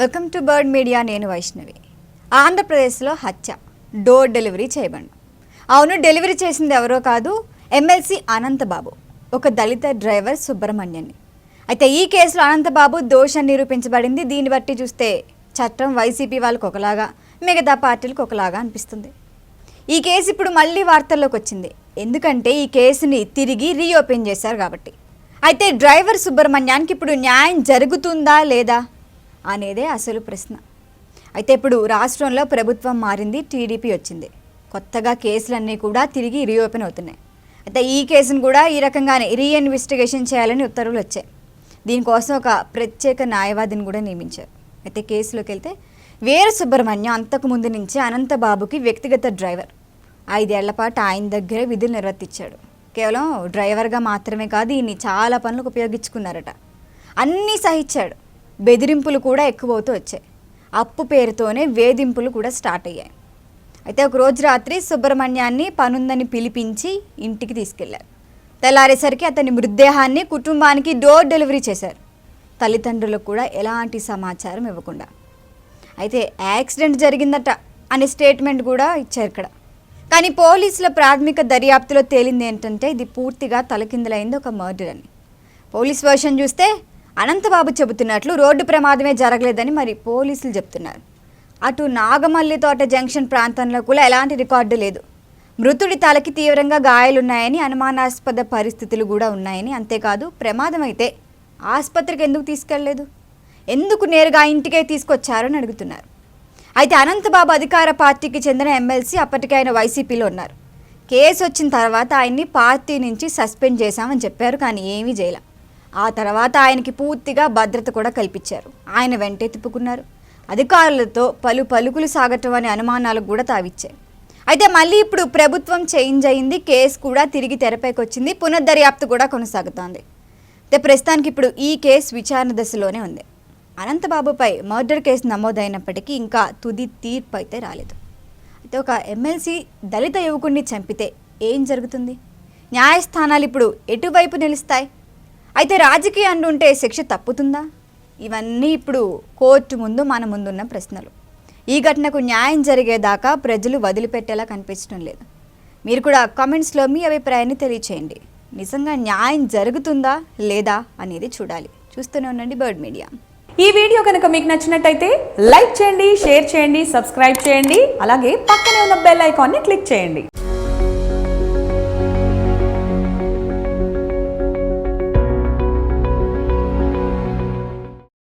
Welcome to bird media నేను వైష్ణవి. ఆంధ్రప్రదేశ్లో హత్య డోర్ డెలివరీ చేయబడి అవును డెలివరీ చేసింది ఎవరో కాదు ఎమ్మెల్సీ అనంతబాబు ఒక దళిత డ్రైవర్ సుబ్రహ్మణ్యన్ని అయితే ఈ కేసులో అనంతబాబు దోషం నిరూపించబడింది. దీన్ని బట్టి చూస్తే చట్టం వైసీపీ వాళ్ళకు ఒకలాగా మిగతా పార్టీలకు ఒకలాగా అనిపిస్తుంది. ఈ కేసు ఇప్పుడు మళ్ళీ వార్తల్లోకి వచ్చింది. ఎందుకంటే ఈ కేసుని తిరిగి రీఓపెన్ చేశారు కాబట్టి. అయితే డ్రైవర్ సుబ్రహ్మణ్యానికి ఇప్పుడు న్యాయం జరుగుతుందా లేదా? అనేదే అసలు ప్రశ్న. అయితే ఇప్పుడు రాష్ట్రంలో ప్రభుత్వం మారింది టీడీపీ వచ్చింది. కొత్తగా కేసులన్నీ కూడా తిరిగి రీఓపెన్ అవుతున్నాయి. అయితే ఈ కేసును కూడా ఈ రకంగానే రీఇన్వెస్టిగేషన్ చేయాలని ఉత్తర్వులు వచ్చాయి. దీనికోసం ఒక ప్రత్యేక న్యాయవాదిని కూడా నియమించారు. అయితే కేసులోకి వెళ్తే వీర సుబ్రహ్మణ్యం అంతకు ముందు నుంచి అనంతబాబుకి వ్యక్తిగత డ్రైవర్. ఐదేళ్ళ పాటు ఆయన దగ్గరే విధులు నిర్వర్తించాడు. కేవలం డ్రైవర్గా మాత్రమే కాదు ఈయన్ని చాలా పనులకు ఉపయోగించుకున్నారట. అన్నీ సహించాడు. బెదిరింపులు కూడా ఎక్కువవుతూ వచ్చాయి. అప్పు పేరుతోనే వేధింపులు కూడా స్టార్ట్ అయ్యాయి. అయితే ఒక రోజు రాత్రి సుబ్రహ్మణ్యాన్ని పనుందని పిలిపించి ఇంటికి తీసుకెళ్ళారు. తెల్లారేసరికి అతని మృతదేహాన్ని కుటుంబానికి డోర్ డెలివరీ చేశారు. తల్లిదండ్రులకు కూడా ఎలాంటి సమాచారం ఇవ్వకుండా. అయితే యాక్సిడెంట్ జరిగిందట అనే స్టేట్మెంట్ కూడా ఇచ్చారు ఇక్కడ. కానీ పోలీసుల ప్రాథమిక దర్యాప్తులో తేలింది ఏంటంటే ఇది పూర్తిగా తలకిందులైంది ఒక మర్డర్ అని. పోలీస్ వర్షన్ చూస్తే అనంతబాబు చెబుతున్నట్లు రోడ్డు ప్రమాదమే జరగలేదని మరి పోలీసులు చెప్తున్నారు అటు నాగమల్లి తోట జంక్షన్ ప్రాంతంలో కూడా ఎలాంటి రికార్డు లేదు. మృతుడి తలకి తీవ్రంగా గాయాలున్నాయని అనుమానాస్పద పరిస్థితులు కూడా ఉన్నాయని అంతేకాదు ప్రమాదం అయితే ఆసుపత్రికి ఎందుకు తీసుకెళ్ళలేదు ఎందుకు నేరుగా ఇంటికే తీసుకొచ్చారని అడుగుతున్నారు. అయితే అనంతబాబు అధికార పార్టీకి చెందిన ఎమ్మెల్సీ అప్పటికే ఆయన వైసీపీలో ఉన్నారు. కేసు వచ్చిన తర్వాత ఆయన్ని పార్టీ నుంచి సస్పెండ్ చేశామని చెప్పారు కానీ ఏమీ చేయలే. ఆ తర్వాత ఆయనకి పూర్తిగా భద్రత కూడా కల్పించారు. ఆయన వెంటే తిప్పుకున్నారు. అధికారులతో పలు పలుకులు సాగటం అనే అనుమానాలకు కూడా తావిచ్చాయి. అయితే మళ్ళీ ఇప్పుడు ప్రభుత్వం చేంజ్ అయింది కేసు కూడా తిరిగి తెరపైకి వచ్చింది పునర్దర్యాప్తు కూడా కొనసాగుతోంది. అయితే ప్రస్తుతానికి ఇప్పుడు ఈ కేసు విచారణ దశలోనే ఉంది. అనంతబాబుపై మర్డర్ కేసు నమోదైనప్పటికీ ఇంకా తుది తీర్పు అయితే రాలేదు. అయితే ఒక ఎమ్మెల్సీ దళిత యువకుడిని చంపితే ఏం జరుగుతుంది? న్యాయస్థానాలు ఇప్పుడు ఎటువైపు నిలుస్తాయి? అయితే రాజకీయాన్ని ఉంటే శిక్ష తప్పుతుందా? ఇవన్నీ ఇప్పుడు కోర్టు ముందు మన ముందున్న ప్రశ్నలు. ఈ ఘటనకు న్యాయం జరిగేదాకా ప్రజలు వదిలిపెట్టేలా కనిపించడం లేదు. మీరు కూడా కామెంట్స్లో మీ అభిప్రాయాన్ని తెలియచేయండి. నిజంగా న్యాయం జరుగుతుందా లేదా అనేది చూడాలి. చూస్తూనే ఉండండి బర్డ్ మీడియా. ఈ వీడియో కనుక మీకు నచ్చినట్టయితే లైక్ చేయండి షేర్ చేయండి సబ్స్క్రైబ్ చేయండి. అలాగే పక్కనే ఉన్న బెల్ ఐకాన్ని క్లిక్ చేయండి.